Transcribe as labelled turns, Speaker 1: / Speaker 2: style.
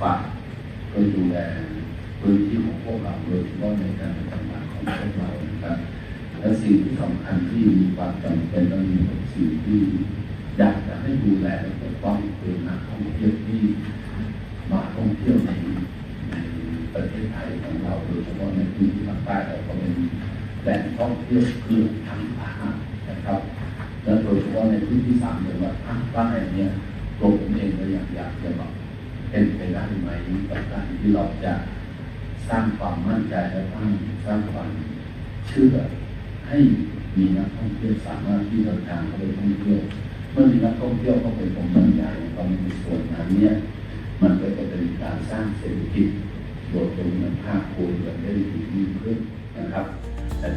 Speaker 1: ฝากก็ดูแลพื้นที่ของพวกเราโดยเฉพาะในการทำงานของพวกเรานะครับและสิ่งที่สำคัญที่มีความจำเป็นต้องมีสิ่งที่อยากจะให้ดูแลและปกป้องคือนักท่องเที่ยวที่มาท่องเที่ยวในในประเทศไทยของเราโดยเฉพาะในพื้นที่ภาคใต้เราก็เป็นแหล่งท่องเที่ยวเกือบทั้งภาคนะครับและโดยเฉพาะในพื้นที่สามจังหวัดภาคใต้เนี่ยตัวผมเองก็อยากอยากจะบอก เป็นไปได้ไหมกับการที่เราจะสร้างความมั่นใจและสร้างสร้างความเชื่อให้มีนักท่องเที่ยวสามารถที่เดินทางเข้าไปท่องเที่ยวเมื่อมีนักท่องเที่ยวเข้าไปตรงนั้นใหญ่เราในส่วนนั้นเนี่ยมันก็จะเป็นการสร้างเศรษฐกิจโดยตรงนั้นภาคครัวเรือนได้ดีขึ้นนะครับแต่